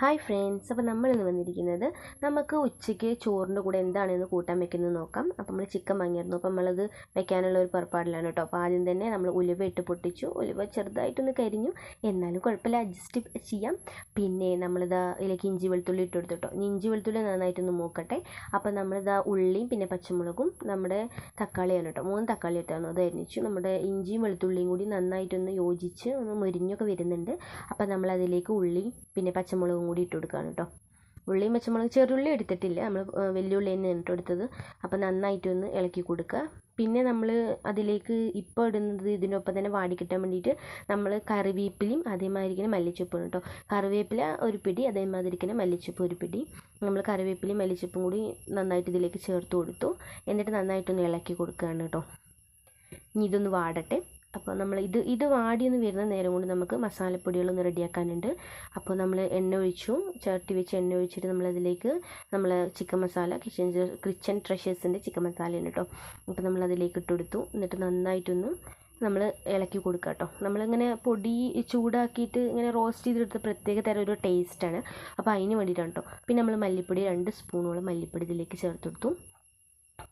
Hi friends അപ്പോൾ നമ്മൾ ഇന്ന് വന്നിരിക്കുന്നത് നമുക്ക് ഉച്ചയ്ക്ക് ചോറിന്റെ കൂടെ എന്താണെന്ന് കൂട്ടാൻ വെക്കുന്നത് നോക്കാം. അപ്പോൾ നമ്മൾ ചിക്കൻ വാങ്ങിയിരുന്നു അപ്പോൾ നമ്മളത് വെക്കാനുള്ള ഒരു പുറപ്പാടിലാണ് കേട്ടോ. അപ്പോൾ ആദ്യം തന്നെ നമ്മൾ ഉലുവ ഇട്ട് പൊട്ടിച്ചു. ഉലുവ ചെറുതായിട്ടൊന്ന് കരിഞ്ഞു. എന്നാലും കുഴപ്പമില്ല അഡ്ജസ്റ്റ് ചെയ്യാം. പിന്നെ നമ്മളിതാ ഇതിലേക്ക് ഇഞ്ചി വെളുത്തുള്ളി ഇട്ട് കൊടുത്തു കേട്ടോ. ഇഞ്ചി വെളുത്തുള്ളി നന്നായിട്ടൊന്ന് മൂക്കട്ടെ. അപ്പോൾ നമ്മളിതാ ഉള്ളിയും പിന്നെ പച്ചമുളകും നമ്മുടെ തക്കാളിയാണ് കേട്ടോ. മൂന്ന് തക്കാളി ഇട്ടാണ് അത് അരിഞ്ഞിച്ചു. നമ്മുടെ ഇഞ്ചിയും വെളുത്തുള്ളിയും കൂടി നന്നായിട്ടൊന്ന് യോജിച്ച് ഒന്ന് മുരിഞ്ഞൊക്കെ വരുന്നുണ്ട്. അപ്പോൾ നമ്മളതിലേക്ക് ഉള്ളി പിന്നെ പച്ചമുളകും കൂടി ഇട്ട് കൊടുക്കുകയാണ് കേട്ടോ. ഉള്ളിയും പച്ചമുളക് ചെറുള്ളി എടുത്തിട്ടില്ല. നമ്മൾ വലിയുള്ളി തന്നെ ഇട്ട് കൊടുത്തത് അപ്പോൾ നന്നായിട്ടൊന്ന് ഇളക്കി കൊടുക്കുക. പിന്നെ നമ്മൾ അതിലേക്ക് ഇപ്പോൾ ഇടുന്നത് ഇതിനൊപ്പം തന്നെ വാടിക്കിട്ടാൻ വേണ്ടിയിട്ട് നമ്മൾ കറിവേപ്പിലയും അതേമാതിരിക്കുന്ന മല്ലിച്ചപ്പും കേട്ടോ. കറിവേപ്പില ഒരു പിടി അതേമാതിരിക്കുന്ന മല്ലിച്ചപ്പ് ഒരു പിടി. നമ്മൾ കറിവേപ്പിലയും മല്ലിച്ചപ്പും കൂടി നന്നായിട്ട് ഇതിലേക്ക് ചേർത്ത് കൊടുത്തു. എന്നിട്ട് നന്നായിട്ടൊന്ന് ഇളക്കി കൊടുക്കുകയാണ് കേട്ടോ. ഇനി ഇതൊന്ന് വാടട്ടെ. അപ്പോൾ നമ്മൾ ഇത് ഇത് വാടിയൊന്ന് വരുന്ന നേരം കൊണ്ട് നമുക്ക് മസാലപ്പൊടികളൊന്ന് റെഡിയാക്കാനുണ്ട്. അപ്പോൾ നമ്മൾ എണ്ണ ഒഴിച്ചു. ചേർത്തി വെച്ച് എണ്ണ ഒഴിച്ചിട്ട് നമ്മളതിലേക്ക് നമ്മൾ ചിക്കൻ മസാല കിച്ചൻ കിച്ചൻ ട്രഷേഴ്സിന്റെ ചിക്കൻ മസാലയാണ് കേട്ടോ. അപ്പോൾ നമ്മളതിലേക്ക് ഇട്ട് കൊടുത്തു. എന്നിട്ട് നന്നായിട്ടൊന്ന് നമ്മൾ ഇളക്കി കൊടുക്കുക കേട്ടോ. നമ്മളിങ്ങനെ പൊടി ചൂടാക്കിയിട്ട് ഇങ്ങനെ റോസ്റ്റ് ചെയ്തെടുത്ത പ്രത്യേക തരം ഒരു ടേസ്റ്റാണ് അപ്പോൾ അതിന് വേണ്ടിയിട്ടാണ് കേട്ടോ. പിന്നെ നമ്മൾ മല്ലിപ്പൊടി രണ്ട് സ്പൂണോളം മല്ലിപ്പൊടി ഇതിലേക്ക് ചേർത്ത് കൊടുത്തു.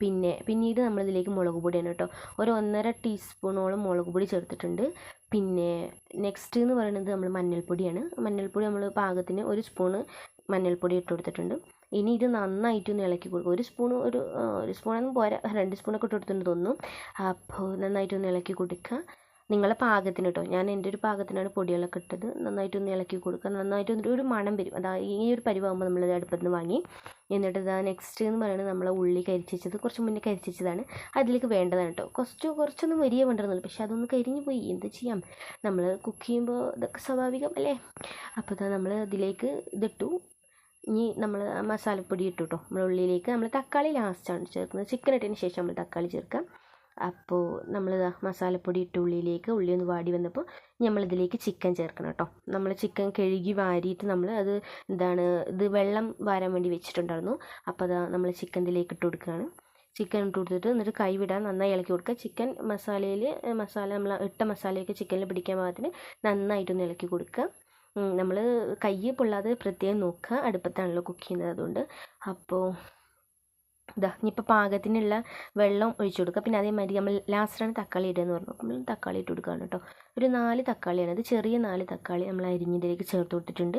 പിന്നെ പിന്നീട് നമ്മളിതിലേക്ക് മുളക് പൊടിയാണ് കേട്ടോ. ഒരു ഒന്നര ടീസ്പൂണോളം മുളക് പൊടി ചേർത്തിട്ടുണ്ട്. പിന്നെ നെക്സ്റ്റ് എന്ന് പറയുന്നത് നമ്മൾ മഞ്ഞൾപ്പൊടിയാണ്. മഞ്ഞൾപ്പൊടി നമ്മൾ പാകത്തിന് ഒരു സ്പൂണ് മഞ്ഞൾപ്പൊടി ഇട്ട് കൊടുത്തിട്ടുണ്ട്. ഇനി ഇത് നന്നായിട്ടൊന്ന് ഇളക്കി കൊടുക്കും ഒരു സ്പൂൺ ഒരു ഒരു സ്പൂണൊന്നും പോരാ. രണ്ട് സ്പൂണൊക്കെ ഇട്ട് കൊടുത്തിട്ടുണ്ട് തോന്നുന്നു. അപ്പോൾ നന്നായിട്ടൊന്ന് ഇളക്കി കൊടുക്കുക. നിങ്ങളെ പാകത്തിന് കേട്ടോ ഞാൻ എന്റെ ഒരു പാകത്തിനാണ് പൊടികളൊക്കെ ഇട്ടത്. നന്നായിട്ടൊന്ന് ഇളക്കി കൊടുക്കുക. നന്നായിട്ട് ഒരു മണം വരും. അതാ ഈ ഒരു പരിവാകുമ്പോൾ നമ്മളത് അടുപ്പത്ത് നിന്ന് വാങ്ങി എന്നിട്ട് ഇതാ നെക്സ്റ്റ് എന്ന് പറയുന്നത് നമ്മളെ ഉള്ളി കരിച്ചത് കുറച്ച് മുന്നേ കരിച്ചതാണ് അതിലേക്ക് വേണ്ടതാണ് കേട്ടോ കുറച്ച് കുറച്ചൊന്നും വലിയ വേണ്ടതെന്നുള്ളൂ പക്ഷെ അതൊന്ന് കരിഞ്ഞു പോയി. എന്ത് ചെയ്യാം? നമ്മൾ കുക്ക് ചെയ്യുമ്പോൾ ഇതൊക്കെ സ്വാഭാവികം അല്ലേ? അപ്പോൾ ഇതാ നമ്മൾ ഇതിലേക്ക് ഇതിട്ടു. ഇനി നമ്മൾ മസാലപ്പൊടി ഇട്ടു കേട്ടോ നമ്മൾ ഉള്ളിയിലേക്ക് നമ്മൾ തക്കാളി ലാസ്റ്റാണ് ചേർക്കുന്നത്. ചിക്കൻ ഇട്ടതിന് ശേഷം നമ്മൾ തക്കാളി ചേർക്കാം അപ്പോൾ നമ്മൾ മസാലപ്പൊടി ഇട്ട് ഉള്ളിയിലേക്ക് ഉള്ളി ഒന്ന് വാടി വന്നപ്പോൾ നമ്മളിതിലേക്ക് ചിക്കൻ ചേർക്കണം കേട്ടോ നമ്മൾ ചിക്കൻ കഴുകി വാരിയിട്ട് നമ്മൾ അത് എന്താണ് ഇത് വെള്ളം വാരാൻ വേണ്ടി വെച്ചിട്ടുണ്ടായിരുന്നു. അപ്പോൾ അതാ നമ്മൾ ചിക്കൻ ഇതിലേക്ക് ഇട്ട് കൊടുക്കുകയാണ് ചിക്കൻ ഇട്ട് കൊടുത്തിട്ട് എന്നിട്ട് കൈ വിടാൻ നന്നായി ഇളക്കി കൊടുക്കുക. ചിക്കൻ മസാലയിൽ മസാല നമ്മൾ ഇട്ട മസാലയൊക്കെ ചിക്കനിൽ പിടിക്കാൻ പാകത്തിന് നന്നായിട്ടൊന്ന് ഇളക്കി കൊടുക്കുക. നമ്മൾ കൈ പൊള്ളാതെ പ്രത്യേകം നോക്കുക. അടുപ്പത്താണല്ലോ കുക്ക് ചെയ്യുന്നത് അതുകൊണ്ട്. അപ്പോൾ ഇതാ ഇനിയിപ്പോൾ പാകത്തിനുള്ള വെള്ളം ഒഴിച്ചു കൊടുക്കുക. പിന്നെ അതേമാതിരി നമ്മൾ ലാസ്റ്റാണ് തക്കാളി ഇടുക എന്ന് പറഞ്ഞു. നമ്മൾ തക്കാളി ഇട്ട് കൊടുക്കുകയാണ് കേട്ടോ. ഒരു നാല് തക്കാളിയാണ്. അത് ചെറിയ നാല് തക്കാളി നമ്മൾ അരിഞ്ഞതിലേക്ക് ചേർത്ത് കൊടുത്തിട്ടുണ്ട്.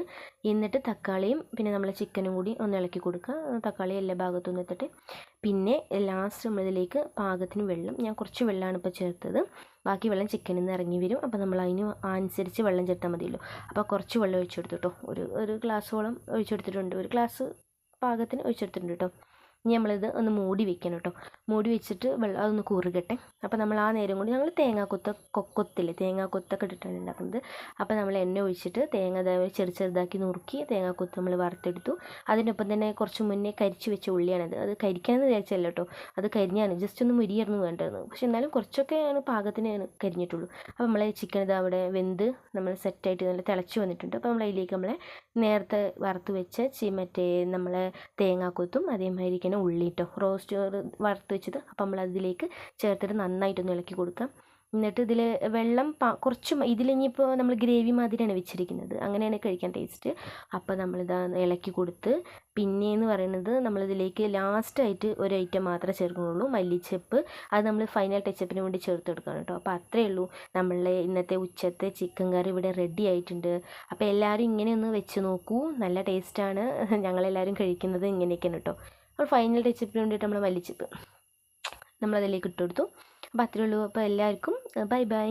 എന്നിട്ട് തക്കാളിയും പിന്നെ നമ്മൾ ചിക്കനും കൂടി ഒന്ന് ഇളക്കി കൊടുക്കുക. തക്കാളി എല്ലാ ഭാഗത്തും നിന്നിട്ട് പിന്നെ ലാസ്റ്റ് നമ്മളിതിലേക്ക് പാകത്തിന് വെള്ളം. ഞാൻ കുറച്ച് വെള്ളമാണ് ഇപ്പോൾ ചേർത്തത്. ബാക്കി വെള്ളം ചിക്കനിൽ നിന്ന് ഇറങ്ങി വരും. അപ്പോൾ നമ്മൾ അതിന് അനുസരിച്ച് വെള്ളം ചേർത്താൽ മതിയല്ലോ. അപ്പോൾ കുറച്ച് വെള്ളം ഒഴിച്ചെടുത്തു കേട്ടോ. ഒരു ഒരു ഗ്ലാസ്സോളം ഒഴിച്ചെടുത്തിട്ടുണ്ട് ഒരു ഗ്ലാസ് പാകത്തിന് ഒഴിച്ചെടുത്തിട്ടുണ്ട് കേട്ടോ. ഇനി നമ്മളിത് ഒന്ന് മൂടി വെക്കണം കേട്ടോ മൂടി വെച്ചിട്ട് വെള്ളം അതൊന്ന് കുറുകട്ടെ. അപ്പോൾ നമ്മൾ ആ നേരം കൊണ്ട് ഞങ്ങൾ തേങ്ങാക്കൊത്ത കൊത്തില്ലേ തേങ്ങാക്കൊത്തൊക്കെ ഇട്ടിട്ടാണ് ഉണ്ടാക്കുന്നത് അപ്പോൾ നമ്മൾ എണ്ണ ഒഴിച്ചിട്ട് തേങ്ങ ചെറു ചെറുതാക്കി നുറുക്കി തേങ്ങാക്കൊത്ത് നമ്മൾ വറുത്തെടുത്തു. അതിനൊപ്പം തന്നെ കുറച്ച് മുന്നേ കരിച്ച് വെച്ച ഉള്ളിയാണത് അത് കരിക്കാമെന്ന് വിചാരിച്ചല്ല കേട്ടോ അത് കരിഞ്ഞാണ്. ജസ്റ്റ് ഒന്ന് മുരിയായിരുന്നു വേണ്ടത്. പക്ഷെ എന്നാലും കുറച്ചൊക്കെ ആണ് പാകത്തിന് കരിഞ്ഞിട്ടുള്ളൂ. അപ്പോൾ നമ്മളെ ചിക്കൻ ഇത് അവിടെ വെന്ത് നമ്മൾ സെറ്റായിട്ട് നല്ല തിളച്ച് വന്നിട്ടുണ്ട്. അപ്പോൾ നമ്മൾ അതിലേക്ക് നമ്മളെ നേരത്തെ വറുത്ത് വെച്ച മറ്റേ നമ്മളെ തേങ്ങാക്കൊത്തും അതേമാതിരി തന്നെ ഉള്ളി കേട്ടോ റോസ്റ്റ് വറുത്ത് വെച്ചത്. അപ്പോൾ നമ്മൾ അതിലേക്ക് ചേർത്തിട്ട് നന്നായിട്ടൊന്ന് ഇളക്കി കൊടുക്കാം. എന്നിട്ട് ഇതിൽ വെള്ളം കുറച്ച് ഇതിലിനിയിപ്പോൾ നമ്മൾ ഗ്രേവി മാതിരിയാണ് വെച്ചിരിക്കുന്നത്. അങ്ങനെയാണ് കഴിക്കാൻ ടേസ്റ്റ് അപ്പോൾ നമ്മളിത് ഇളക്കി കൊടുത്ത് പിന്നെയെന്ന് പറയുന്നത് നമ്മളിതിലേക്ക് ലാസ്റ്റായിട്ട് ഒരു ഐറ്റം മാത്രമേ ചേർക്കുന്നുള്ളൂ. മല്ലിച്ചപ്പ്. അത് നമ്മൾ ഫൈനൽ ടച്ചപ്പിന് വേണ്ടി ചേർത്ത് കൊടുക്കണം കേട്ടോ. അപ്പോൾ അത്രയേ ഉള്ളൂ നമ്മളെ ഇന്നത്തെ ഉച്ചത്തെ ചിക്കൻ കറി ഇവിടെ റെഡി ആയിട്ടുണ്ട്. അപ്പോൾ എല്ലാവരും ഇങ്ങനെ ഒന്ന് വെച്ച് നോക്കൂ. നല്ല ടേസ്റ്റാണ് ഞങ്ങളെല്ലാവരും കഴിക്കുന്നത് ഇങ്ങനെയൊക്കെയാണ് കേട്ടോ. അപ്പോൾ ഫൈനൽ ടച്ചപ്പിന് വേണ്ടിയിട്ട് നമ്മൾ മല്ലിച്ചപ്പ് നമ്മളതിലേക്ക് ഇട്ട് കൊടുത്തു. അപ്പോൾ അത്രയേ ഉള്ളൂ. അപ്പോൾ എല്ലാവർക്കും ബൈ ബൈ